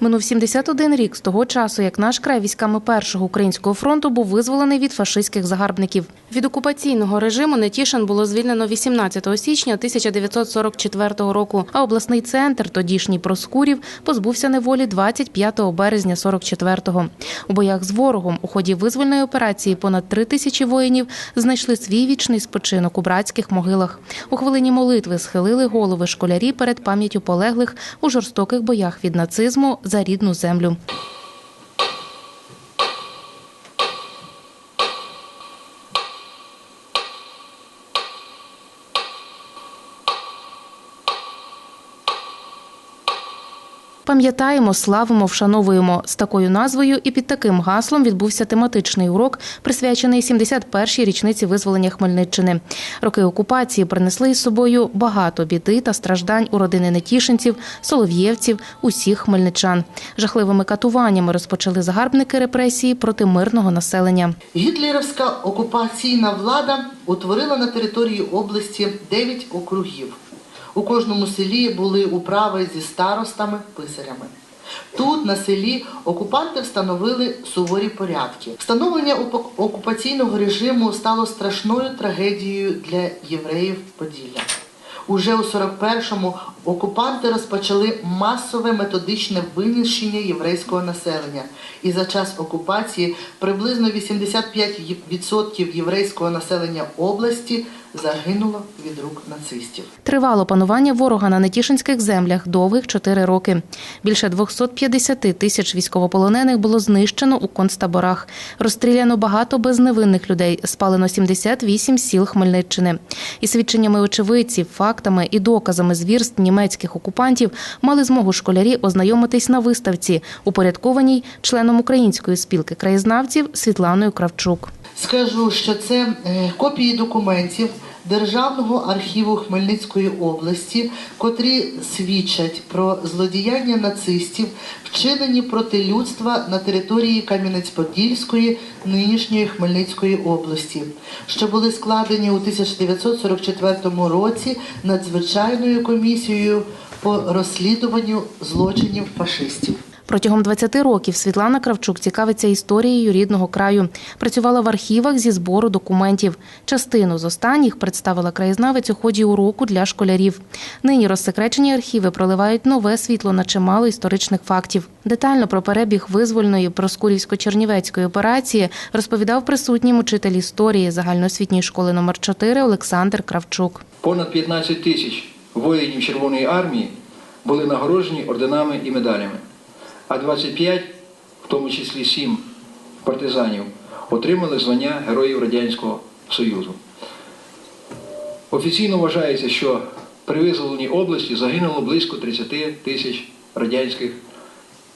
Минув 71 рік з того часу, як наш край військами першого українського фронту був визволений від фашистських загарбників. Від окупаційного режиму Нетішин було звільнено 18 січня 1944 року, а обласний центр, тодішній Проскурів, позбувся неволі 25 березня 44-го. У боях з ворогом у ході визвольної операції понад три тисячі воїнів знайшли свій вічний спочинок у братських могилах. У хвилині молитви схилили голови школярі перед пам'яттю полеглих у жорстоких боях від нацизму за рідну землю. Пам'ятаємо, славимо, вшановуємо з такою назвою і під таким гаслом відбувся тематичний урок, присвячений 71-й річниці визволення Хмельниччини. Роки окупації принесли із собою багато біди та страждань у родини нетішинців, солов'євців, усіх хмельничан. Жахливими катуваннями розпочали загарбники репресії проти мирного населення. Гітлерівська окупаційна влада утворила на території області 9 округів. У кожному селі були управи зі старостами, писарями. Тут, на селі, окупанти встановили суворі порядки. Встановлення окупаційного режиму стало страшною трагедією для євреїв Поділля. Уже у 41-му окупанти розпочали масове методичне винищення єврейського населення. І за час окупації приблизно 85% єврейського населення області загинуло від рук нацистів. Тривало панування ворога на нетішинських землях довгих чотири роки. Більше 250 тисяч військовополонених було знищено у концтаборах. Розстріляно багато безневинних людей, спалено 78 сіл Хмельниччини. І свідченнями очевидців, фактами і доказами звірств німецьких окупантів мали змогу школярі ознайомитись на виставці, упорядкованій членом Української спілки краєзнавців Світланою Кравчук. Скажу, що це е, копії документів Державного архіву Хмельницької області, котрі свідчать про злодіяння нацистів, вчинені проти людства на території Кам'янець-Подільської, нинішньої Хмельницької області, що були складені у 1944 році надзвичайною комісією по розслідуванню злочинів фашистів. Протягом 20 років Світлана Кравчук цікавиться історією рідного краю. Працювала в архівах зі збору документів. Частину з останніх представила краєзнавець у ході уроку для школярів. Нині розсекречені архіви проливають нове світло на чимало історичних фактів. Детально про перебіг визвольної Проскурівсько-Чернівецької операції розповідав присутнім учитель історії загальноосвітньої школи номер 4 Олександр Кравчук. Понад 15 тисяч воїнів Червоної армії були нагороджені орденами і медалями, а 25, в тому числі 7 партизанів, отримали звання Героїв Радянського Союзу. Офіційно вважається, що при визволенні області загинуло близько 30 тисяч радянських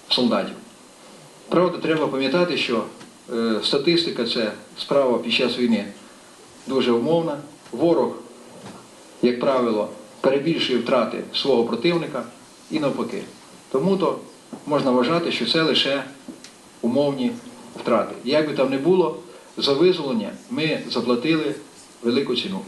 солдатів. Правда, треба пам'ятати, що е, статистика це справа під час війни дуже умовна. Ворог як правило, перебільшує втрати свого противника і навпаки. Тому то можна вважати, що це лише умовні втрати. Як би там не було, за визволення ми заплатили велику ціну.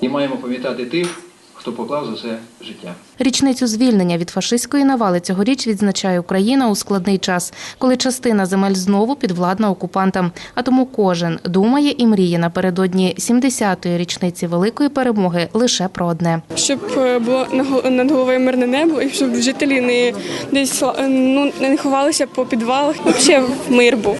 І маємо пам'ятати тих, хто поклав за це життя. Річницю звільнення від фашистської навали цьогоріч відзначає Україна у складний час, коли частина земель знову підвладна окупантам. А тому кожен думає і мріє напередодні 70-ї річниці великої перемоги лише про одне. щоб е, було на над головою мирне небо, і щоб жителі не десь ну не ховалися по підвалах. Взагалі мир був.